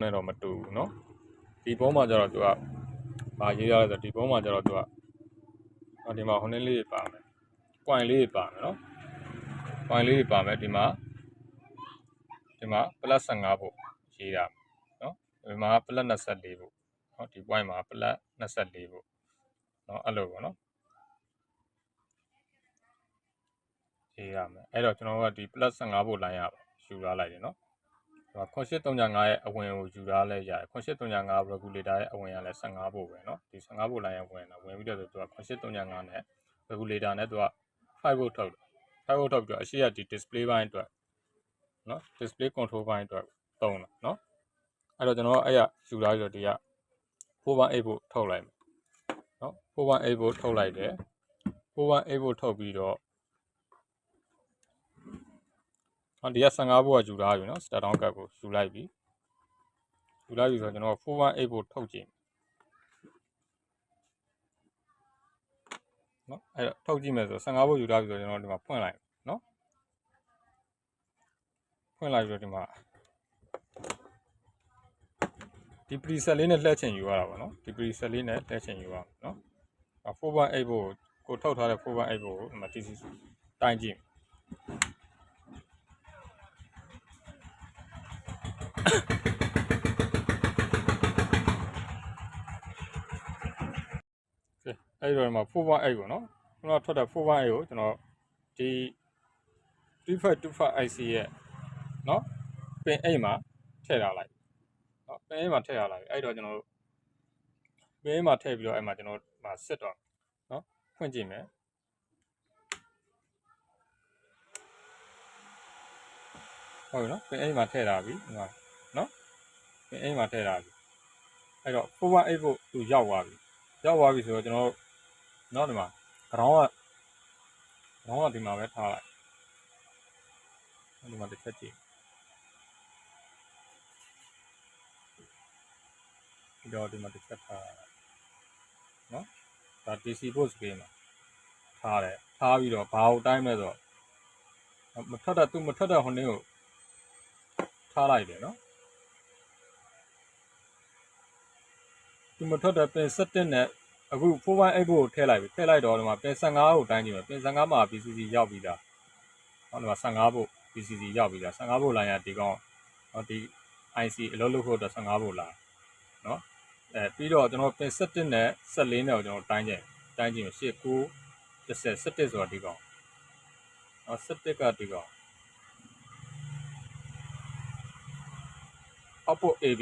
နဲ့တော့မတူဘူးเนาะဒီပုံးမှာကျတော့သူကဘာရေးရလဲဆိုတော့ဒီပုံးမှာကျတော့သူကဟောဒီမှာဟိုနည်းလေးတွေပါမယ် point လေးတွေပါမယ်เนาะ point လေးတွေပါမယ်ဒီမှာဒီမှာ plus 15ဖို့ရေးတာเนาะဒီမှာ plus 24ဖို့เนาะဒီ point မှာ plus 24ဖို့เนาะအဲ့လိုပေါ့เนาะရေးရမယ်အဲ့တော့ကျွန်တော်တို့ကဒီ plus 15ဖို့ line ရပါယူထားလိုက်တယ်เนาะ ဒီမှာ consist 35ရဲ့အဝင်ကိုယူထားလဲရတယ် consist 35 regulator ရဲ့အဝင်ကလည်း15ဖို့ပဲเนาะဒီ15ဖို့ line ရဲ့ဝင်တာဝင်ပြီးတော့သူက consist 35နဲ့ regulator နဲ့သူက5ဖို့ထုတ်တယ်5ဖို့ထုတ်ပြီးတော့အရှိရဒီ display ဘိုင်းအတွက်เนาะ display control ဘိုင်းအတွက်သုံးတာเนาะအဲ့တော့ကျွန်တော်ကအဲ့ရယူထားပြီးတော့ဒီက418ဖို့ထုတ်လိုက်မယ်เนาะ418ဖို့ထုတ်လိုက်တယ်418ဖို့ထုတ်ပြီးတော့ နော်ဒီက15ဘူးကယူထားပြီနော် start down ကတ်ကိုယူလိုက်ပြီယူလိုက်ပြီဆိုတော့ကျွန်တော်418ကိုထုတ်ကြည့်နော်အဲ့တော့ထုတ်ကြည့်မယ်ဆို15ဘူးယူထားပြီဆိုတော့ကျွန်တော်ဒီမှာဖွင့်လိုက်နော်ဖွင့်လိုက်ပြီးတော့ဒီမှာဒီ preset လေးနဲ့လက်ချင်ယူရတာပေါ့နော်ဒီ preset လေးနဲ့လက်ချင်ယူရအောင်နော်4.8ဘို့ကိုထုတ်ထားတဲ့4.8ဘို့ကိုဒီမှာ TC တိုင်းကြည့် အဲ့ဒီတော့ဒီမှာ418ကိုနော်ကျွန်တော်ထွက်တဲ့418ကိုကျွန်တော်ဒီ3525 IC ရဲ့နော်ပင်အိမ်မှာထည့်ထားလိုက်နော်ပင်အိမ်မှာထည့်ထားလိုက်အဲ့တော့ကျွန်တော်ပင်အိမ်မှာထည့်ပြီးတော့အဲ့မှာကျွန်တော်မှာစစ်တော့နော်ဖွင့်ကြည့်မယ်ဟုတ်ပြီနော်ပင်အိမ်မှာထည့်ထားပြီဒီမှာနော်ပင်အိမ်မှာထည့်ထားပြီအဲ့တော့418ကိုသူရောက်သွားပြီရောက်သွားပြီဆိုတော့ကျွန်တော်တို့ နောက်ဒီမှာ ground က ground ကဒီမှာပဲထားလိုက်ဒီမှာတစ်ချက်ကြည့်ဒီတော့ဒီမှာတစ်ချက်ထားလိုက်နော်ဒါ DC post ပေးမှာထားတယ်ထားပြီးတော့ဘာကိုတိုင်းလဲဆိုတော့မထွက်တဲ့သူမထွက်တဲ့ဟိုနေ့ကိုထားလိုက်တယ်နော်သူမထွက်တဲ့ပင်17နဲ့ အခု418ကိုထည့်လိုက်ပြီထည့်လိုက်တော့ဒီမှာပင်15ကိုတိုင်းကြည့်မယ်ပင်15မှာ BCC ရောက်ပြီးသားဟောဒီမှာ15ဖို့ BCC ရောက်ပြီးသား15ဖို့လိုင်းရဒီကောင်ဟောဒီ IC အလုပ်လုပ်ဖို့အတွက်15ဖို့လာနော်အဲပြီးတော့ကျွန်တော်ပင်17နဲ့14နဲ့ကိုကျွန်တော်တိုင်းကြည့်တိုင်းကြည့်မယ်8 9 10 17ဆိုတော့ဒီကောင်နော်17ကဒီကောင် output AB